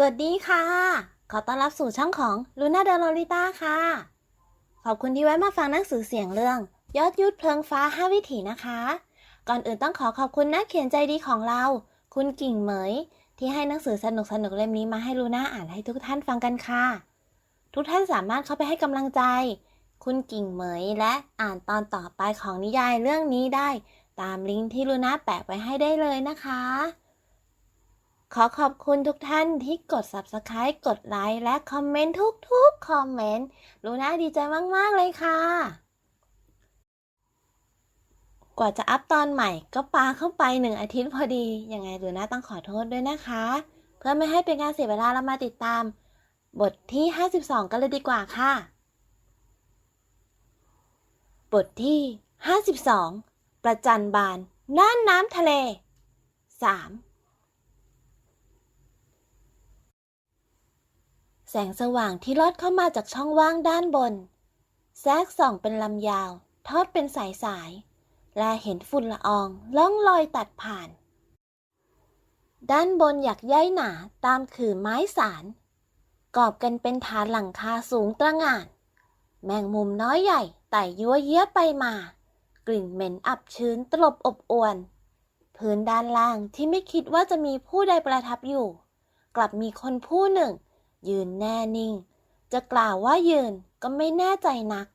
สวัสดีค่ะ ขอต้อนรับสู่ช่องของลูน่าเดลลิต้าค่ะ ขอบคุณที่แวะมาฟังหนังสือเสียงเรื่อง ยอดยุทธเพลิงฟ้าห้าวิถีนะคะ ก่อนอื่นต้องขอขอบคุณนักเขียนใจดีของเรา คุณกิ่งเหมย ที่ให้หนังสือสนุกสนุกเล่มนี้มาให้ลูน่าอ่านให้ทุกท่านฟังกันค่ะ ทุกท่านสามารถเข้าไปให้กำลังใจ คุณกิ่งเหมยและอ่านตอนต่อไปของนิยายเรื่องนี้ได้ ตามลิงก์ที่ลูน่าแปะไว้ให้ได้เลยนะคะ ขอขอบคุณทุกท่านที่กด subscribe กดไลค์และคอมเมนต์ทุกๆ คอมเมนต์ลูน่าดีใจมากๆเลยค่ะ กว่าจะอัพตอนใหม่ก็ปาเข้าไปหนึ่งอาทิตย์พอดี ยังไงลูน่าต้องขอโทษด้วยนะคะ เพื่อไม่ให้เป็นการเสียเวลาเรามาติดตาม บทที่ 52 กันเลยดีกว่าค่ะ บทที่ 52 ประจันบานน่านน้ำทะเล 3 แสงสว่างที่ลอดเข้ามาจากช่องว่างด้านบน แทรกส่องเป็นลำยาว ทอดเป็นสายสาย และเห็นฝุ่นละอองล่องลอยตัดผ่าน ด้านบนหยักใยหนาตามขื่อไม้สาร กอบกันเป็นฐานหลังคาสูงตระหง่าน แมงมุมน้อยใหญ่ไต่ยั่วเยี้ยไปมา กลิ่นเหม็นอับชื้นตลบอบอวน พื้นด้านล่างที่ไม่คิดว่าจะมีผู้ใดประทับอยู่ กลับมีคนผู้หนึ่ง ยืนแน่นิ่ง จะกล่าวว่ายืนก็ไม่แน่ใจนัก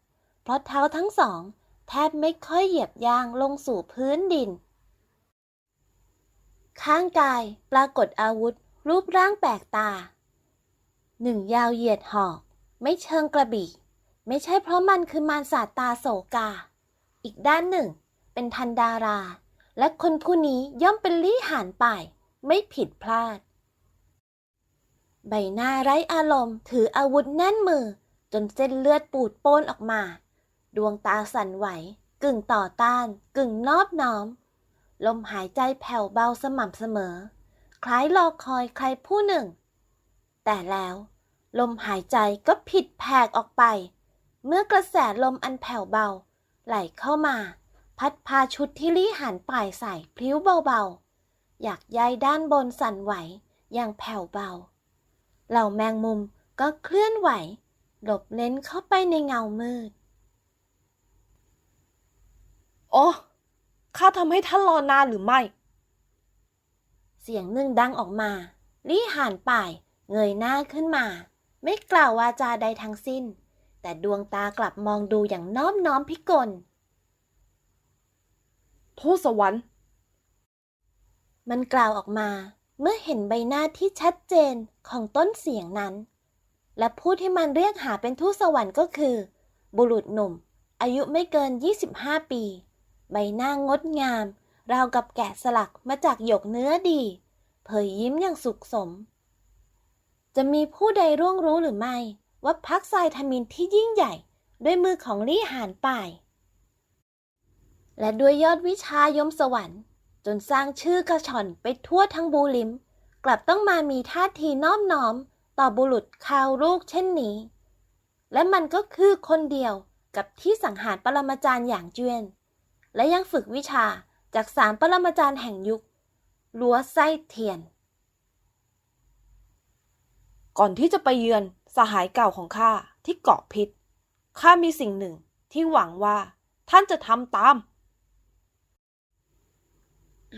เพราะเท้าทั้งสอง แทบไม่ค่อยเหยียบย่างลงสู่พื้นดิน ข้างกายปรากฏอาวุธ รูปร่างแปลกตา หนึ่งยาวเหยียดหอก ไม่เชิงกระบี่ ไม่ใช่เพราะมันคือมารศาสตาโศกา อีกด้านหนึ่ง เป็นทันดารา และคนผู้นี้ย่อมเป็นลี่หานป่าย ไม่ผิดพลาด ใบหน้าไร้อารมณ์ถืออาวุธแน่นมือ จนเส้นเลือดปูดโปนออกมา ดวงตาสั่นไหว กึ่งต่อต้าน กึ่งนอบน้อม ลมหายใจแผ่วเบาสม่ำเสมอ คล้ายรอคอยใครผู้หนึ่ง แต่แล้ว ลมหายใจก็ผิดแผกออกไป เมื่อกระแสลมอันแผ่วเบา ไหลเข้ามา พัดพาชุดที่ลี่หันป่ายใส่พลิ้วเบาๆอยากย้ายด้านบนสั่นไหวอย่างแผ่วเบา เหล่าแมงมุมก็เคลื่อนไหว หลบเล้นเข้าไปในเงามืด โอ้ข้าทำให้ท่านรอนานหรือไม่ เสียงหนึ่งดังออกมา ลี่หานป่าย เงยหน้าขึ้นมา ไม่กล่าววาจาใดทั้งสิ้น แต่ดวงตากลับมองดูอย่างน้อมน้อมพิกลทูตสวรรค์ มันกล่าวออกมาเมื่อเห็นใบหน้าที่ชัดเจน ของต้นเสียงนั้น และผู้ที่มันเรียกหาเป็นทูตสวรรค์ก็คือ บุรุษหนุ่ม อายุไม่เกิน 25 ปี ใบหน้างดงาม ราวกับแกะสลักมาจากหยกเนื้อดี เผยยิ้มอย่างสุขสม จะมีผู้ใดร่วงรู้หรือไม่ว่าพักทรายทมินที่ยิ่งใหญ่ ด้วยมือของลี่หานป่าย และด้วยยอดวิชายมสวรรค์ จนสร้างชื่อกระชอนไปทั่วทั้งบูลิม กลับต้องมามีท่าทีน้อมน้อมต่อบุรุษคาวลูกเช่นนี้ และมันก็คือคนเดียวกับที่สังหารปรมาจารย์อย่างเจียน และยังฝึกวิชาจากสามปรมาจารย์แห่งยุคลัวไส้เทียน ก่อนที่จะไปเยือนสหายเก่าของข้าที่เกาะพิษข้ามีสิ่งหนึ่งที่หวังว่าท่านจะทำตาม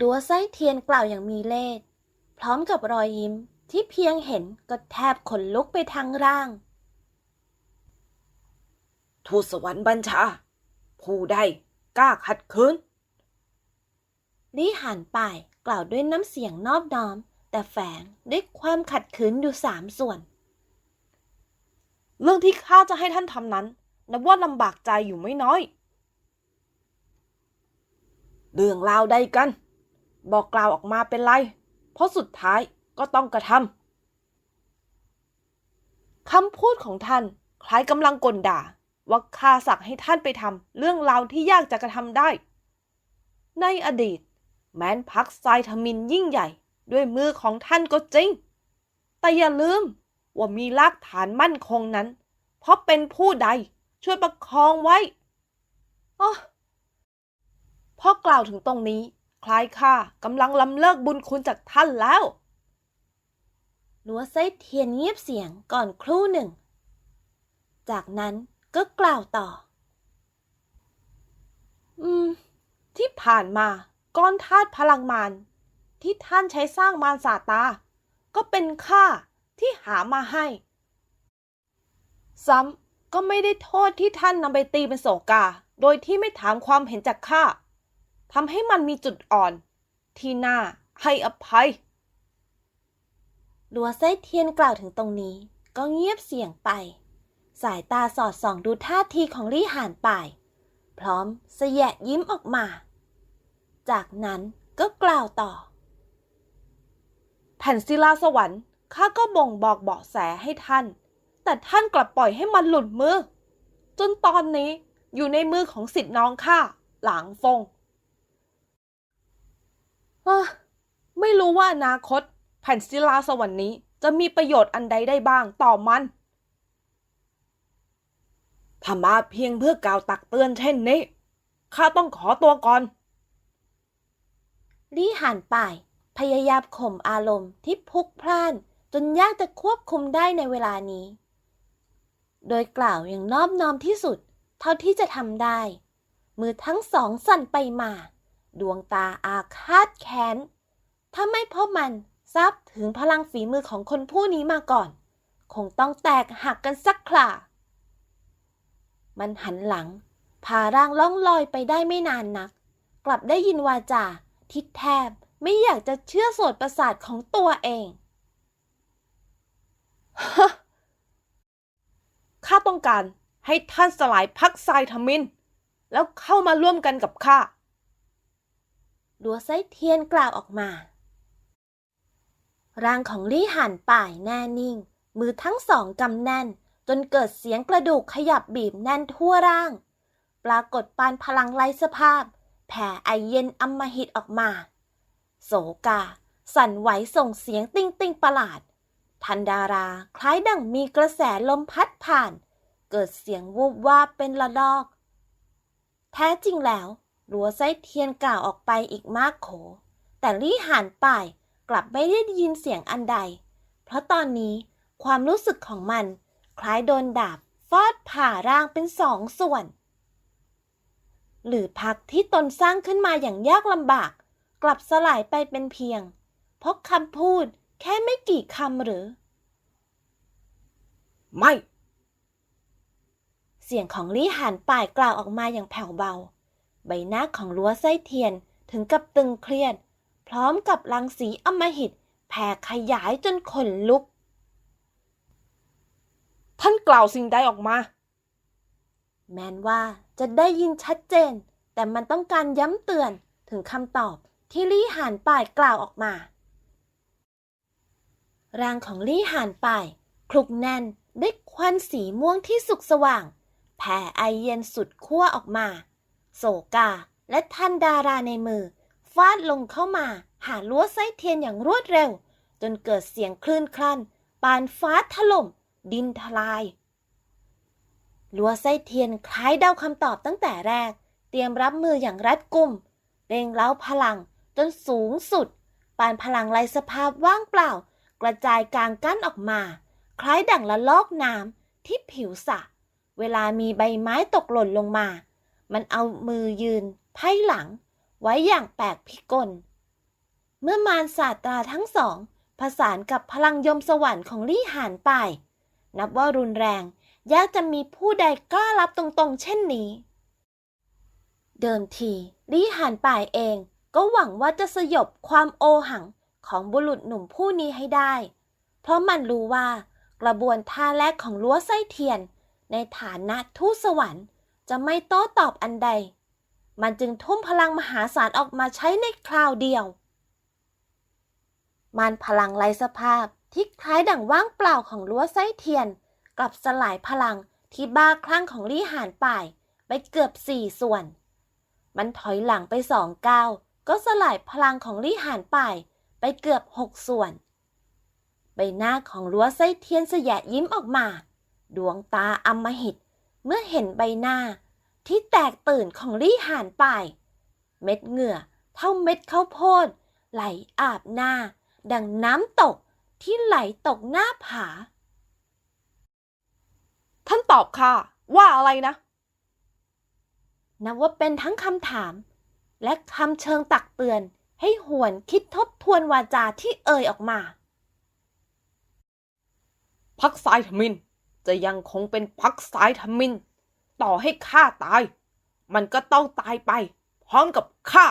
ลัวไส้เทียนกล่าวอย่างมีเล่ห์ พร้อมกับรอยยิ้มที่เพียงเห็นก็แทบขนลุกไปทั้งร่าง ทูตสวรรค์บัญชา ผู้ใดกล้าขัดขืนลี่หันป่ายกล่าวด้วยน้ำเสียงนอบน้อม แต่แฝงด้วยความขัดขืนอยู่สามส่วน เรื่องที่ข้าจะให้ท่านทำนั้นนับว่าลำบากใจอยู่ไม่น้อย เรื่องราวใดกัน บอกกล่าวออกมาเป็นไร เพราะสุดท้ายก็ต้องกระทำคำพูดของท่านคล้ายกำลังกลด่าว่าข้าสั่งให้ท่านไปทำเรื่องราวที่ยากจะกระทำได้ ในอดีต แม้นพักทรายทมินยิ่งใหญ่ ด้วยมือของท่านก็จริง แต่อย่าลืมว่ามีรากฐานมั่นคงนั้น เพราะเป็นผู้ใดช่วยประคองไว้อ๋อพอกล่าวถึงตรงนี้ คล้ายข้ากำลังลำเลิกบุญคุณจากท่านแล้วลัวไส้เทียนเงียบเสียงก่อนครู่หนึ่ง จากนั้นก็กล่าวต่อ อืม ที่ผ่านมาก้อนธาตุพลังมารที่ท่านใช้สร้างมารสาตา ก็เป็นข้าที่หามาให้ ซ้ำก็ไม่ได้โทษที่ท่านนำไปตีเป็นโศกา โดยที่ไม่ถามความเห็นจากข้า ทำให้มันมีจุดอ่อน ที่น่าให้อภัยลัวไส้เทียนกล่าวถึงตรงนี้ ก็เงียบเสียงไป สายตาสอดส่องดูท่าทีของลี่หานป่าย พร้อมเสยะยิ้มออกมา จากนั้นก็กล่าวต่อ แผ่นศิลาสวรรค์ข้าก็บ่งบอกเบาะแสให้ท่าน แต่ท่านกลับปล่อยให้มันหลุดมือ จนตอนนี้อยู่ในมือของสิทธิ์น้องข้าหลางฟง ไม่รู้ว่าอนาคต แผ่นศิลาสวรรค์นี้ จะมีประโยชน์อันใดได้บ้างต่อมันถ้ามาเพียงเพื่อกล่าวตักเตือนเช่นนี้ ข้าต้องขอตัวก่อน ลี่หานป่าย พยายามข่มอารมณ์ที่พลุกพล่าน จนยากจะควบคุมได้ในเวลานี้ โดยกล่าวอย่างนอบน้อมที่สุด เท่าที่จะทำได้ มือทั้งสองสั่นไปมา ดวงตาอาฆาตแค้นถ้าไม่เพราะมันทราบถึงพลังฝีมือของคนผู้นี้มาก่อน คงต้องแตกหักกันสักครามันหันหลัง พาร่างล่องลอยไปได้ไม่นานนัก กลับได้ยินวาจาที่แทบไม่อยากจะเชื่อโสดประสาทของตัวเองข้าต้องการให้ท่านสลายพักไซทามิน แล้วเข้ามาร่วมกันกับข้า ลัวไส้เทียนกล่าวออกมา ร่างของลี่หันป่ายแน่นิ่ง มือทั้งสองกำแน่น จนเกิดเสียงกระดูกขยับบีบแน่นทั่วร่าง ปรากฏปานพลังไร้สภาพ แผ่ไอเย็นอำมหิตออกมา โสกา สั่นไหวส่งเสียงติ้งติ้งประหลาด ทันดาราคล้ายดั่งมีกระแสลมพัดผ่าน เกิดเสียงวูบวาบเป็นละลอก แท้จริงแล้ว รัวไส้เทียนกล่าวออกไปอีกมากโข แต่ลี่หานป่ายกลับไม่ได้ยินเสียงอันใด เพราะตอนนี้ความรู้สึกของมัน คล้ายโดนดาบฟาดผ่าร่างเป็นสองส่วน หรือพักที่ตนสร้างขึ้นมาอย่างยากลำบาก กลับสลายไปเป็นเพียง เพราะคำพูดแค่ไม่กี่คำหรือ ไม่ เสียงของลี่หานป่ายกล่าวออกมาอย่างแผ่วเบา ใบหน้าของลัวไส้เทียนถึงกับตึงเครียด พร้อมกับรังสีอมหิตแผ่ขยายจนขนลุก ท่านกล่าวสิ่งใดออกมา แม้นว่าจะได้ยินชัดเจน แต่มันต้องการย้ำเตือนถึงคำตอบที่ลี่หานป่ายกล่าวออกมาร่างของลี่หานป่ายคลุกแน่นด้วยควันสีม่วงที่สุกสว่าง แผ่ไอเย็นสุดขั้วออกมา โศกา และทันดาราในมือ ฟาดลงเข้ามา หาลัวไส้เทียนอย่างรวดเร็ว จนเกิดเสียงคลื่นคลั่น ปานฟ้าถล่ม ดินทลายลัวไส้เทียนคล้ายเดาคำตอบตั้งแต่แรก เตรียมรับมืออย่างรัดกุม เร่งเล้าพลังจนสูงสุด ปานพลังไรสภาพว่างเปล่า กระจายกลางกั้นออกมา คล้ายดั่งละลอกน้ำที่ผิวสระเวลามีใบไม้ตกหล่นลงมา มันเอามือยืน ไพ่หลัง ไว้อย่างแปลกพิกล เมื่อมารศาสตราทั้งสองผสานกับพลังยมสวรรค์ของลี่หานป่ายนับว่ารุนแรง ยากจะมีผู้ใดกล้ารับตรงๆ เช่นนี้ เดิมทีลี่หานป่ายเองก็หวังว่าจะสยบความโอหังของบุรุษหนุ่มผู้นี้ให้ได้ เพราะมันรู้ว่ากระบวนท่าแรกของรั้วไส้เทียน ในฐานะทูตสวรรค์ จะไม่โต้ตอบอันใด มันจึงทุ่มพลังมหาศาลออกมาใช้ในคราวเดียว มันพลังไร้สภาพที่คล้ายดั่งว่างเปล่าของรั้วไส้เทียน กลับสลายพลังที่บ้าคลั่งของลี่หานป่าย ไปเกือบสี่ส่วน มันถอยหลังไปสองก้าวก็สลายพลังของลี่หานป่าย ไปเกือบหกส่วน ใบหน้าของรั้วไส้เทียนสยะยิ้มออกมา ดวงตาอมหิต เมื่อเห็นใบหน้าที่แตกตื่นของลี่หานป่าย เม็ดเหงื่อเท่าเม็ดข้าวโพด ไหลอาบหน้า ดังน้ำตกที่ไหลตกหน้าผา ท่านตอบข้าว่าอะไรนะ นับว่าเป็นทั้งคำถาม และคำเชิงตักเตือนให้หวนคิดทบทวนวาจาที่เอ่ยออกมา พักสายทมิน จะยังคงเป็นพักสายทมิน ต่อให้ข้าตาย มันก็ต้องตายไป พร้อมกับข้า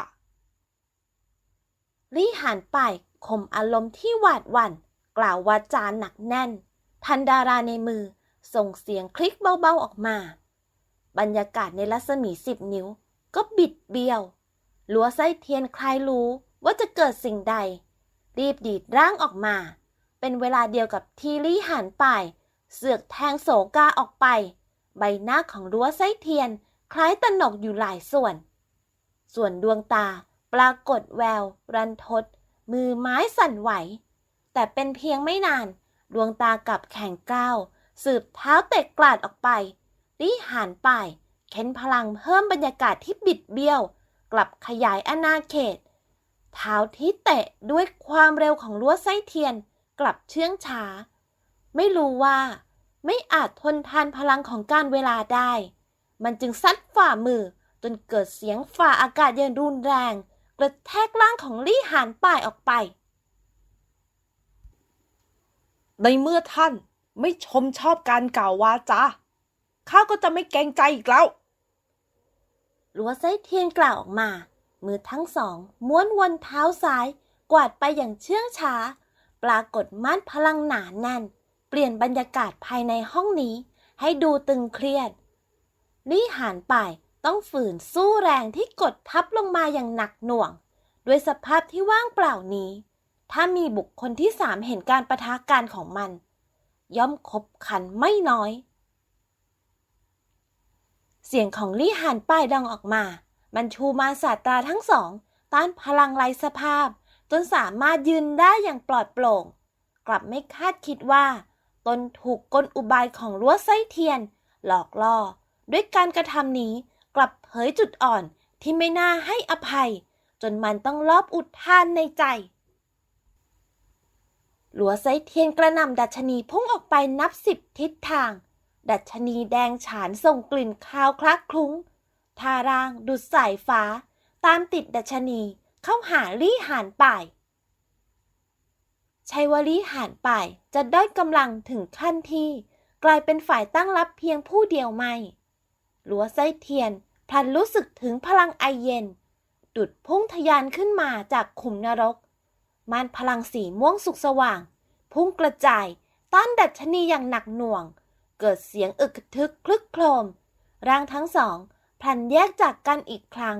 ลี่หันไปข่มอารมณ์ที่หวาดหวั่น กล่าววาจาหนักแน่น ทันดาราในมือส่งเสียงคลิกเบาๆออกมา บรรยากาศในรัศมีสิบนิ้ว ก็บิดเบี้ยวลัวไส้เทียนคลายรู้ว่าจะเกิดสิ่งใด รีบดีดร่างออกมา เป็นเวลาเดียวกับที่ลี่หันไป เสือกแทงโสกาออกไป ใบหน้าของรั้วไส้เทียน คล้ายตนกอยู่หลายส่วน ส่วนดวงตาปรากฏแวว รันทด มือไม้สั่นไหว แต่เป็นเพียงไม่นาน ดวงตากับแข็งก้าว สืบเท้าเตะกลาดออกไปรีหันไปเค้นพลังเพิ่มบรรยากาศที่บิดเบี้ยว กลับขยายอาณาเขต เท้าที่เตะด้วยความเร็วของรั้วไส้เทียน กลับเชื่องช้า ไม่รู้ว่า ไม่อาจทนทานพลังของการเวลาได้ มันจึงซัดฝ่ามือจนเกิดเสียงฝ่าอากาศอย่างรุนแรง กระแทกร่างของลี่หานป่ายออกไป ในเมื่อท่านไม่ชมชอบการกล่าววาจาข้าก็จะไม่เกรงใจอีกแล้วหลัวไส้เทียนกล่าวออกมา มือทั้งสอง ม้วนวนเท้าซ้าย กวาดไปอย่างเชื่องช้า ปรากฏม่านพลังหนาแน่นเปลี่ยนบรรยากาศภายในห้องนี้ ให้ดูตึงเครียด ลี่หานป่ายต้องฝืนสู้แรงที่กดทับลงมาอย่างหนักหน่วง ด้วยสภาพที่ว่างเปล่านี้ ถ้ามีบุคคลที่สามเห็นการประทะการของมัน ย่อมคบขันไม่น้อย เสียงของลี่หานป้ายดังออกมา มันชูมาสาตราทั้งสอง ต้านพลังไรสภาพ จนสามารถยืนได้อย่างปลอดโปร่ง กลับไม่คาดคิดว่า ตนถูกกลอุบายของรั้วไส้เทียน หลอกล่อ ด้วยการกระทำนี้กลับเผยจุดอ่อนที่ไม่น่าให้อภัย จนมันต้องลอบอุดทานในใจ หลัวไซเทียนกระนำดัชนีพุ่งออกไปนับสิบทิศทาง ดัชนีแดงฉานส่งกลิ่นคาวคลักคลุ้ง ทารางดุดสายฟ้า ตามติดดัชนีเข้าหาลี่หานป่าย ชัยวลีหานป่ายจะได้อยกำลังถึงขั้นที่ กลายเป็นฝ่ายตั้งรับเพียงผู้เดียวไม่หลัวไส้เทียนพลันรู้สึกถึงพลังไอเย็น ดุดพุ่งทะยานขึ้นมาจากขุมนรกมานพลังสีม่วงสุกสว่าง พุ่งกระจาย ต้านดัชนีอย่างหนักหน่วง เกิดเสียงอึกทึกคลึกโครม ร่างทั้งสองพลันแยกจากกันอีกครั้ง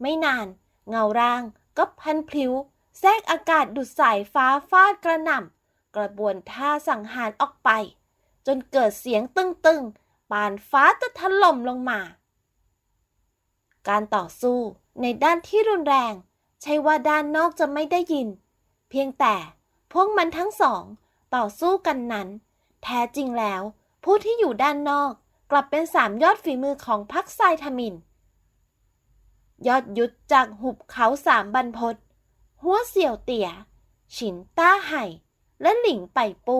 ไม่นาน เงาร่างก็พันพลิ้ว แทรกอากาศดุดสายฟ้าฟาดกระหน่ำกระบวนท่าสังหารออกไป จนเกิดเสียงตึงๆปานฟ้าจะถล่มลงมา การต่อสู้ในด้านที่รุนแรง ใช่ว่าด้านนอกจะไม่ได้ยิน เพียงแต่พวกมันทั้งสอง ต่อสู้กันนั้น แท้จริงแล้ว ผู้ที่อยู่ด้านนอกกลับเป็นสามยอดฝีมือของพักไซทมิน ยอดยุทธจากหุบเขาสามบรรพต หัวเสี่ยวเตี่ย ฉินต้าไห่ และหลิงไปปู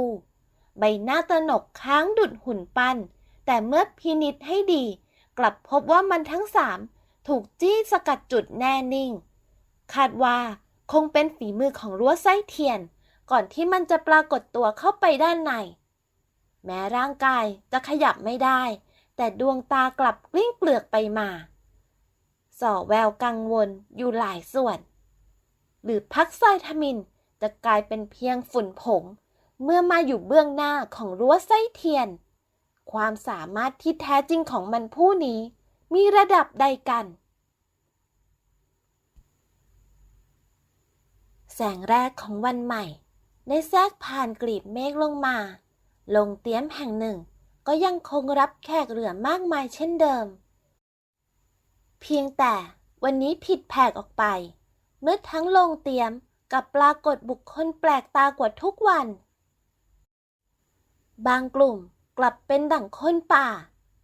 ใบหน้าตนกค้างดุดหุ่นปั้น แต่เมื่อพินิษให้ดี กลับพบว่ามันทั้งสามถูกจี้สกัดจุดแน่นิ่ง คาดว่าคงเป็นฝีมือของรั้วไส้เทียน ก่อนที่มันจะปรากฏตัวเข้าไปด้านใน แม้ร่างกายจะขยับไม่ได้ แต่ดวงตากลับกลิ้งเปลือกไปมาส่อแววกังวลอยู่หลายส่วน หรือพักไซทมิน จะกลายเป็นเพียงฝุ่นผง เมื่อมาอยู่เบื้องหน้าของรั้วไส้เทียน ความสามารถที่แท้จริงของมันผู้นี้ มีระดับใดกัน แสงแรกของวันใหม่ ได้แทรกผ่านกลีบเมฆลงมา ลงเตี้ยมแห่งหนึ่งก็ยังคงรับแขกเหลือมากมายเช่นเดิม เพียงแต่วันนี้ผิดแผกออกไป เมื่อทั้งลงเตียมกับปรากฏบุคคลแปลกตากว่าทุกวัน บางกลุ่มกลับเป็นดั่งคนป่า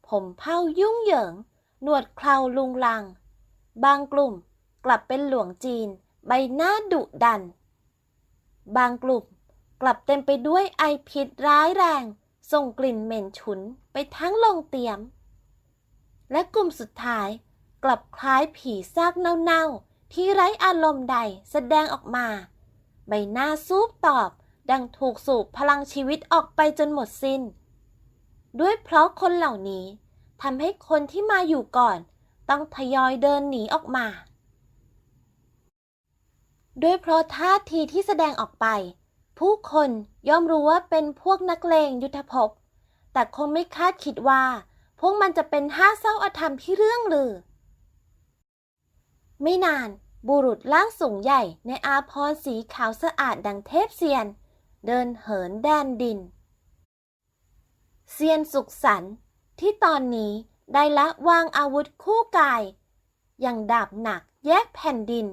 ผมเผายุ่งเหยิง หนวดเคราลุงลัง บางกลุ่มกลับเป็นหลวงจีน ใบหน้าดุดัน บางกลุ่มกลับเต็มไปด้วยไอพิษร้ายแรง ส่งกลิ่นเหม็นฉุนไปทั้งโรงเตียม และกลุ่มสุดท้ายกลับคล้ายผีซากเน่าๆ ที่ไร้อารมณ์ใดแสดงออกมา ใบหน้าซูบตอบ ดังถูกสูบพลังชีวิตออกไปจนหมดสิน้น ด้วยเพราะคนเหล่านี้ทำให้คนที่มาอยู่ก่อน ต้องทยอยเดินหนีออกมา ด้วยเพราะท่าทีที่แสดงออกไป ผู้คนย่อมรู้ว่าเป็นพวกนักเลงยุทธภพ แต่คงไม่คาดคิดว่า พวกมันจะเป็นห้าเศร้าอาธรรมที่เรื่องลือ ไม่นาน บุรุษร่างสูงใหญ่ในอาพรสีขาวสะอาดดังเทพเซียน เดินเหินแดนดิน เซียนสุขสันต์ที่ตอนนี้ได้ละวางอาวุธคู่กาย อย่างดาบหนักแยกแผ่นดิน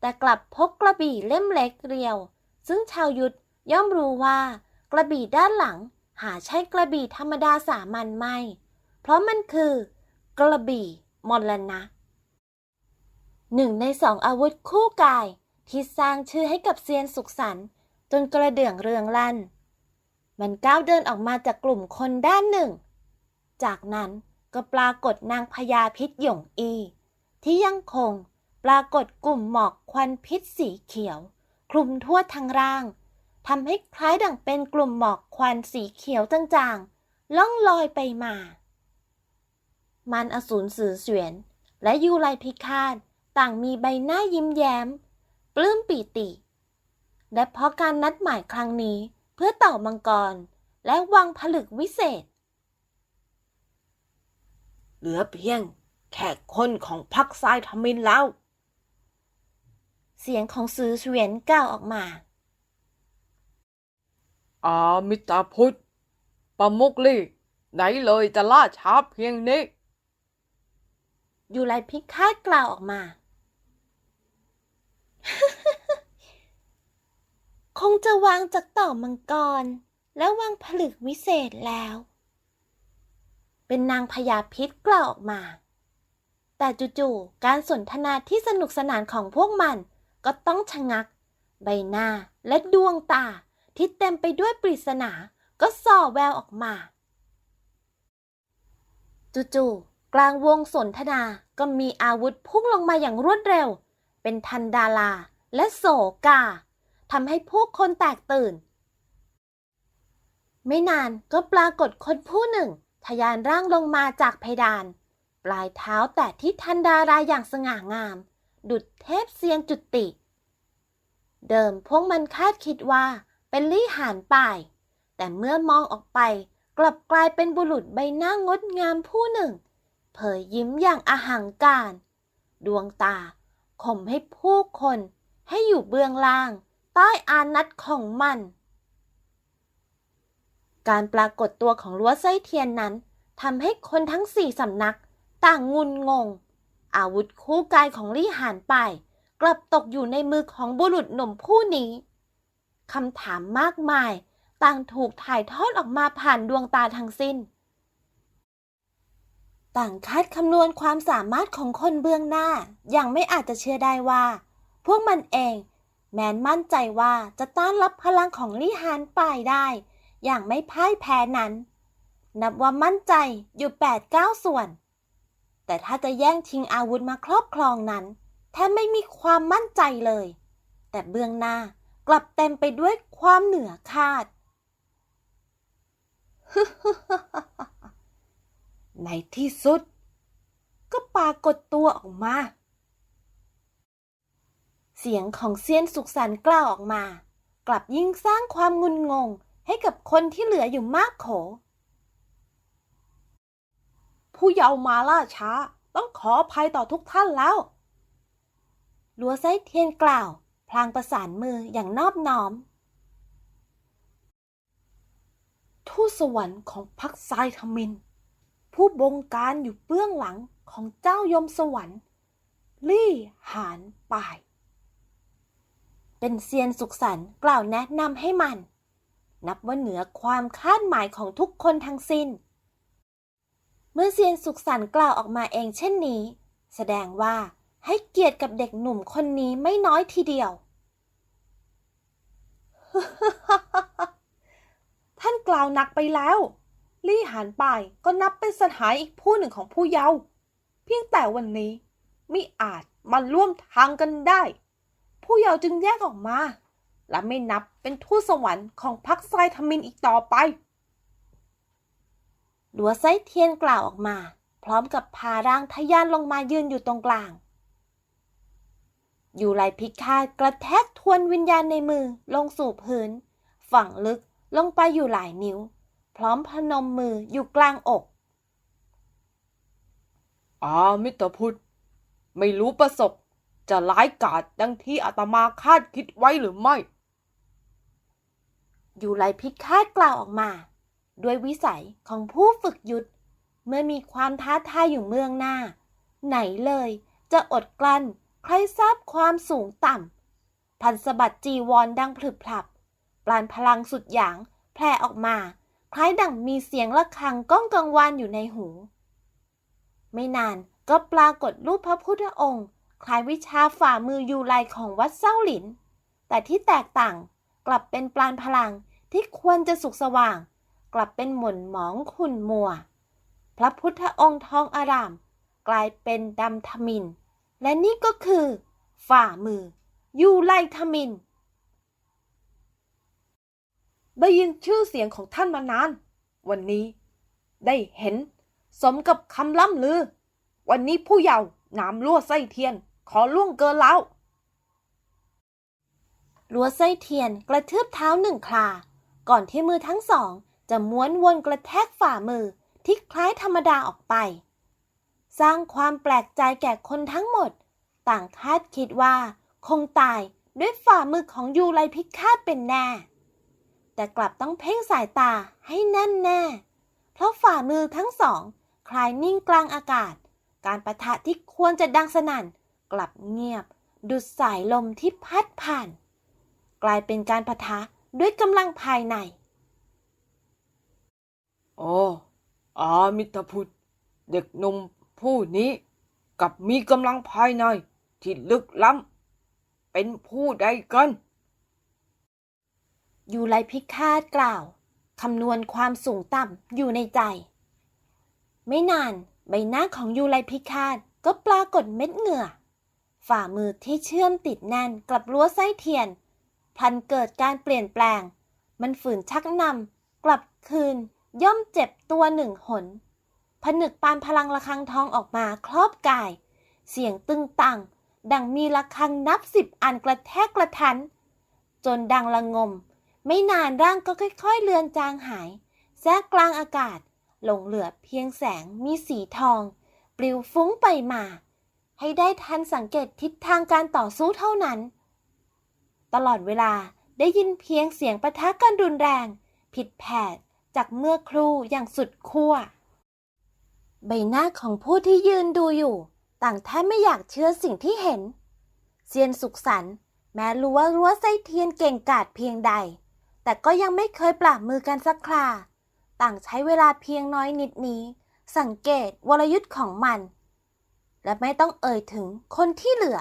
แต่กลับพกกระบี่เล่มเล็กเรียว ซึ่งชาวยุทธย่อมรู้ว่า กระบี่ด้านหลังหาใช่กระบี่ธรรมดาสามัญไม่ เพราะมันคือ กระบี่มรณะ หนึ่งในสองอาวุธคู่กาย ที่สร้างชื่อให้กับเซียนสุขสันต์จนกระเดื่องเรืองลั่น มันก้าวเดินออกมาจากกลุ่มคนด้านหนึ่ง จากนั้นก็ปรากฏนางพญาพิษหยงอี ที่ยังคงปรากฏกลุ่มหมอกควันพิษสีเขียว คลุมทั่วทั้งร่างทำให้คล้ายดังเป็นกลุ่มหมอกควันสีเขียวจางๆ ล่องลอยไปมา มันอสูรสื่อเสวียน และยูไลพิฆาต ต่างมีใบหน้ายิ้มแย้ม ปลื้มปีติ และเพราะการนัดหมายครั้งนี้เพื่อต่อมังกร และวังผลึกวิเศษ เหลือเพียงแค่คนของพักทรายทมินแล้ว เสียงของซือเสวียนกล่าวออกมา อามิตาพุทธปามุกลี่ ไหนเลยจะล่าช้าเพียงนี้ยูไลพิฆาตกล่าวออกมา คงจะวางจากต่อมังกร แล้ววางผลึกวิเศษแล้ว เป็นนางพญาพิษกล่าวออกมา แต่จู่ๆการสนทนาที่สนุกสนานของพวกมันก็ต้องชะงัก ใบหน้าและดวงตาที่เต็มไปด้วยปริศนาก็ส่อแววออกมา จู่ๆกลางวงสนทนาก็มีอาวุธพุ่งลงมาอย่างรวดเร็ว เป็นทันดาลาและโศกาทำให้ผู้คนแตกตื่น ไม่นานก็ปรากฏคนผู้หนึ่งทะยานร่างลงมาจากเพดาน ปลายเท้าแตะที่ทันดาราอย่างสง่างาม ดุดเทพเซียนจุติ เดิมพวกมันคาดคิดว่าเป็นลี่หานป่าย แต่เมื่อมองออกไปกลับกลายเป็นบุรุษใบหน้างดงามผู้หนึ่ง เผยยิ้มอย่างอาหังการ ดวงตา ข่มให้ผู้คนให้อยู่เบื้องล่าง ใต้อานัตของมัน การปรากฏตัวของลัวไส้เทียนนั้นทำให้คนทั้งสี่สำนัก ต่างงุนงง อาวุธคู่กายของลี่หานไป กลับตกอยู่ในมือของบุรุษหนุ่มผู้นี้คำถามมากมาย ต่างถูกถ่ายทอดออกมาผ่านดวงตาทั้งสิ้น ต่างคาดคำนวณความสามารถของคนเบื้องหน้า อย่างไม่อาจจะเชื่อได้ว่า พวกมันเอง แม้นมั่นใจว่าจะต้านรับพลังของลี่ฮานไปได้ อย่างไม่พ่ายแพ้นั้น นับว่ามั่นใจอยู่แปดเก้าส่วน แต่ถ้าจะแย่งชิงอาวุธมาครอบครองนั้น แทบไม่มีความมั่นใจเลย แต่เบื้องหน้ากลับเต็มไปด้วยความเหนือคาด ในที่สุด ก็ปรากฏตัวออกมา เสียงของเซียนสุขสันต์กล่าวออกมา กลับยิ่งสร้างความงุนงงให้กับคนที่เหลืออยู่มากโข ผู้เยาว์มาล่าช้าต้องขออภัยต่อทุกท่านแล้วลัวไส้เทียนกล่าว พลางประสานมืออย่างนอบน้อม ทูตสวรรค์ของพักทรายทมิน ผู้บงการอยู่เบื้องหลังของเจ้ายมสวรรค์ ลี่หานป่าย เป็นเซียนสุขสันต์กล่าวแนะนำให้มัน นับว่าเหนือความคาดหมายของทุกคนทั้งสิ้น เมื่อเซียนสุขสันต์กล่าวออกมาเองเช่นนี้ แสดงว่าให้เกียรติกับเด็กหนุ่มคนนี้ไม่น้อยทีเดียว ท่านกล่าวหนักไปแล้ว ลี่หานปายก็นับเป็นสหายอีกผู้หนึ่งของผู้เยาว์เพียงแต่วันนี้มิอาจมาร่วมทางกันได้ ผู้เยาว์จึงแยกออกมา และไม่นับเป็นทูตสวรรค์ของพรรคไซทมินอีกต่อไปหลัวไส้เทียนกล่าวออกมา พร้อมกับพาร่างทะยานลงมายืนอยู่ตรงกลาง อยู่ไหลพิฆาตกระแทกทวนวิญญาณในมือลงสู่พื้น ฝังลึกลงไปอยู่หลายนิ้ว พร้อมพนมมืออยู่กลางอก อามิตรพุทธ ไม่รู้ประสบ จะร้ายกาจดังที่อาตมาคาดคิดไว้หรือไม่ อยู่ไหลพิฆาตกล่าวออกมา ด้วยวิสัยของผู้ฝึกยุทธเมื่อมีความท้าทายอยู่เมืองหน้า ไหนเลยจะอดกลั้นใครทราบความสูงต่ำ พันสะบัดจีวรดังพลึบพลับปราณพลังสุดหยางแผ่ออกมา คล้ายดั่งมีเสียงระฆังก้องกังวานอยู่ในหู ไม่นานก็ปรากฏรูปพระพุทธองค์ คล้ายวิชาฝ่ามือยูไลของวัดเส้าหลิน แต่ที่แตกต่างกลับเป็นปราณพลังที่ควรจะสุขสว่าง กลับเป็นหม่นหมองขุ่นมัว พระพุทธองค์ทองอาราม กลายเป็นดำทมิน และนี่ก็คือ ฝ่ามือยูไลทมิน ได้ยินชื่อเสียงของท่านมานาน วันนี้ ได้เห็น สมกับคำล่ำลือ วันนี้ผู้เยาว์น้ำลั่วไส้เทียน ขอล่วงเกินแล้วรั้วไส้เทียนกระทืบเท้าหนึ่งคลา ก่อนที่มือทั้งสอง จะม้วนวนกระแทกฝ่ามือที่คล้ายธรรมดาออกไป สร้างความแปลกใจแก่คนทั้งหมด ต่างคาดคิดว่า คงตายด้วยฝ่ามือของยูไรพิฆาตเป็นแน่ แต่กลับต้องเพ่งสายตาให้แน่นแน่ เพราะฝ่ามือทั้งสองคลายนิ่งกลางอากาศ การประทะที่ควรจะดังสนั่น กลับเงียบ ดุดสายลมที่พัดผ่าน กลายเป็นการปะทะด้วยกำลังภายในอ๋ออามิตรพุทธ เด็กหนุ่มผู้นี้กลับมีกำลังภายในที่ลึกล้ำ เป็นผู้ใดกัน ยูไลพิฆาตกล่าว คำนวณความสูงต่ำอยู่ในใจ ไม่นานใบหน้าของยูไลพิฆาตก็ปรากฏเม็ดเหงื่อ ฝ่ามือที่เชื่อมติดแน่นกับรั้วไส้เทียน พันเกิดการเปลี่ยนแปลง มันฝืนชักนำกลับคืน ย่อมเจ็บตัวหนึ่งหน ผนึกปานพลังระฆังทองออกมาครอบกาย เสียงตึงตัง ดังมีระฆังนับสิบอันกระแทกกระทัน จนดังละงม ไม่นานร่างก็ค่อยๆเลือนจางหายแทรกกลางอากาศ หลงเหลือเพียงแสงมีสีทอง ปลิวฟุ้งไปมา ให้ได้ทันสังเกตทิศทางการต่อสู้เท่านั้น ตลอดเวลาได้ยินเพียงเสียงประทะกันรุนแรง ผิดแผกจากเมื่อครู่อย่างสุดขั้วใบหน้าของผู้ที่ยืนดูอยู่ ต่างแทบไม่อยากเชื่อสิ่งที่เห็น เซียนสุขสันต์แม้รู้ว่ารั้วไส้เทียนเก่งกาจเพียงใด แต่ก็ยังไม่เคยปราบมือกันสักครา ต่างใช้เวลาเพียงน้อยนิดนี้ สังเกตวรยุทธ์ของมัน และไม่ต้องเอ่ยถึงคนที่เหลือ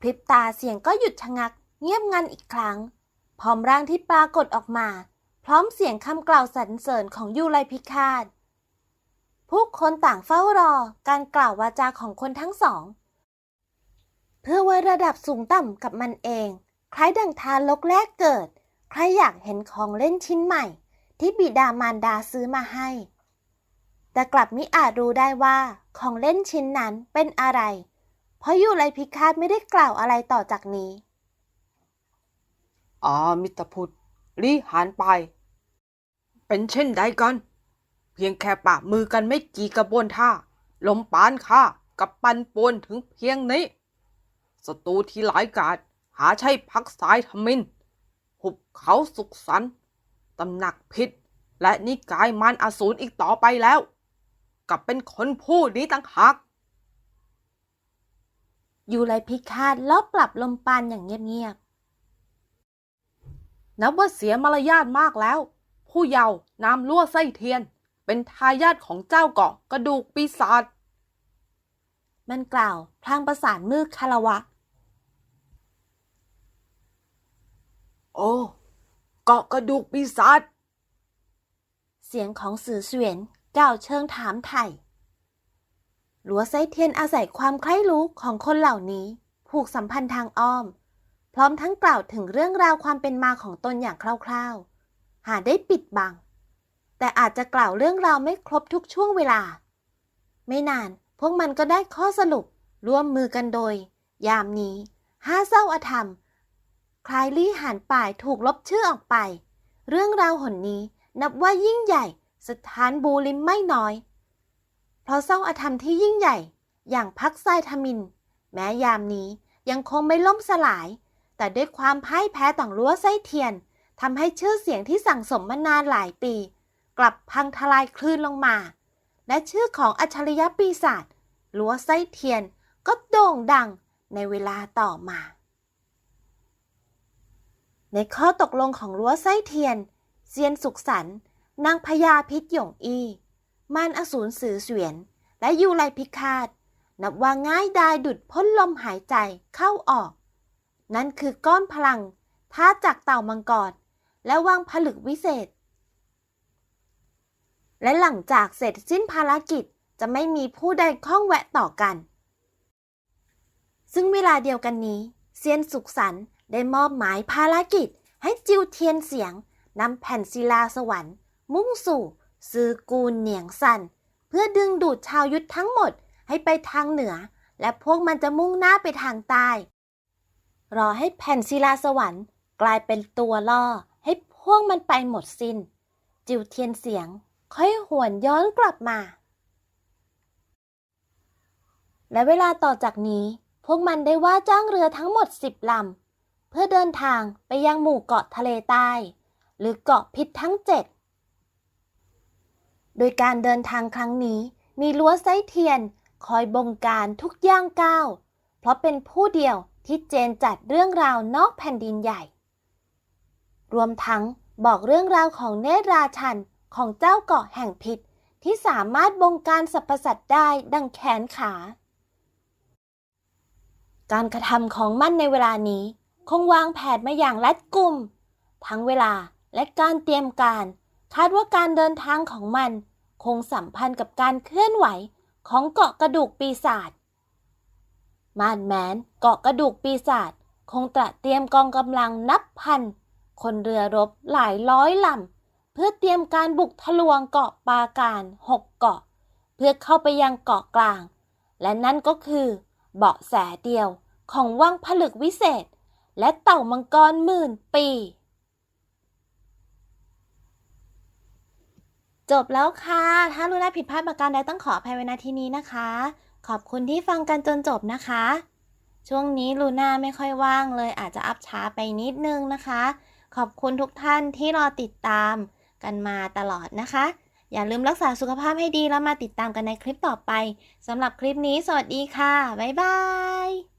พริบตาเสียงก็หยุดชะงัก เงียบงันอีกครั้ง พร้อมร่างที่ปรากฏออกมา พร้อมเสียงคำกล่าวสรรเสริญของยูไลพิฆาตผู้คนต่างเฝ้ารอการกล่าววาจาของคนทั้งสอง เพื่อไว้ระดับสูงต่ำกับมันเอง คล้ายดังทานลกแรกเกิด ใครอยากเห็นของเล่นชิ้นใหม่ ที่บิดามารดาซื้อมาให้ แต่กลับมิอาจรู้ได้ว่าของเล่นชิ้นนั้นเป็นอะไร เพราะยูไลพิฆาตไม่ได้กล่าวอะไรต่อจากนี้ อามิตรพุทธลีหานไป เป็นเช่นใดกัน เพียงแค่ปะมือกันไม่กี่กระบวนท่า ลมปานค่ากับปันปวนถึงเพียงนี้ศัตรูที่หลายกาจหาใช่พักสายทมิน หุบเขาสุขสันต์ตำหนักพิษและนิกายมารอสูรอีกต่อไปแล้ว กลับเป็นคนผู้นี้ต่างหากยูไลพิฆาตลอบปรับลมปานอย่างเงียบนับว่าเสียมารยาทมากแล้ว ผู้เยาว์นามลั่วไส้เทียน เป็นทายาทของเจ้าเกาะกระดูกปีศาจๆมันกล่าวพลางประสานมือคารวะ โอ้เกาะกระดูกปีศาจเสียงของสื่อเสวียนกล่าวเชิงถามไถ่หลัวไซเทียนอาศัยความใคร่รู้ของคนเหล่านี้ ผูกสัมพันธ์ทางอ้อม พร้อมทั้งกล่าวถึงเรื่องราวความเป็นมาของตนอย่างคร่าวๆ หาได้ปิดบัง แต่อาจจะกล่าวเรื่องราวไม่ครบทุกช่วงเวลา ไม่นานพวกมันก็ได้ข้อสรุปร่วมมือกันโดย ยามนี้ห้าเศร้าอาธรรม คลายลี่หานป่ายถูกลบชื่อออกไป เรื่องราวหนนี้นับว่ายิ่งใหญ่สถานบูริมไม่น้อย เพราะเศร้าอาธรรมที่ยิ่งใหญ่ อย่างพักไซทมิน แม้ยามนี้ยังคงไม่ล่มสลาย แต่ด้วยความพ่ายแพ้ต่างรั้วไส้เทียนทำให้ชื่อเสียงที่สั่งสมมานานหลายปี กลับพังทลายคลื่นลงมา และชื่อของอัจฉริยะปีศาจรั้วไส้เทียนก็โด่งดังในเวลาต่อมา ในข้อตกลงของรั้วไส้เทียนเซียนสุขสันนางพญาพิษหยงอีมารอสูรสือเสวียน และยูไลพิฆาต นับว่าง่ายดายดุดพ้นลมหายใจเข้าออก นั่นคือก้อนพลังท้าจากเต่ามังกรและวางผลึกวิเศษ และหลังจากเสร็จสิ้นภารกิจจะไม่มีผู้ใดข้องแวะต่อกัน ซึ่งเวลาเดียวกันนี้ เซียนสุขสันต์ ได้มอบหมายภารกิจ ให้จิวเทียนเสียงนำแผ่นศิลาสวรรค์ มุ่งสู่ซือกูเหนียงซัน เพื่อดึงดูดชาวยุทธทั้งหมดให้ไปทางเหนือ และพวกมันจะมุ่งหน้าไปทางใต้รอให้แผ่นศิลาสวรรค์ กลายเป็นตัวล่อ ให้พวกมันไปหมดสิน้น จิวเทียนเสียง ค่อยหวนย้อนกลับมา และเวลาต่อจากนี้ พวกมันได้ว่าจ้างเรือทั้งหมดสิบลำ เพื่อเดินทางไปยังหมู่เกาะทะเลใต้ หรือเกาะพิษทั้งเจ็ดโดยการเดินทางครั้งนี้มีรั้วไส้เทียน คอยบงการทุกย่างก้าว เพราะเป็นผู้เดียวที่เจนจัดเรื่องราวนอกแผ่นดินใหญ่ รวมทั้งบอกเรื่องราวของเนตรราชันของเจ้าเกาะแห่งพิษที่สามารถบงการสรรพสัตว์ได้ดังแขนขา การกระทำของมันในเวลานี้ คงวางแผนมาอย่างรัดกุม ทั้งเวลาและการเตรียมการ คาดว่าการเดินทางของมัน คงสัมพันธ์กับการเคลื่อนไหวของเกาะกระดูกปีศาจมานแมนเกาะกระดูกปีศาจคงตระเตรียมกองกำลังนับพัน คนเรือรบหลายร้อยลำเพื่อเตรียมการบุกทะลวงเกาะปาการหกเกาะ เพื่อเข้าไปยังเกาะกลาง และนั่นก็คือ เบาะแสเดียวของว่างผลึกวิเศษ และเต่ามังกรหมื่นปี จบแล้วค่ะ ถ้ารู้ได้ผิดพลาดประการใดต้องขออภัยไว้ณที่นี้นะคะ ขอบคุณที่ฟังกันจนจบนะคะ ช่วงนี้ลูน่าไม่ค่อยว่างเลยอาจจะอัพช้าไปนิดนึงนะคะ ขอบคุณทุกท่านที่รอติดตามกันมาตลอดนะคะ อย่าลืมรักษาสุขภาพให้ดีแล้วมาติดตามกันในคลิปต่อไปสำหรับคลิปนี้สวัสดีค่ะ บ๊ายบาย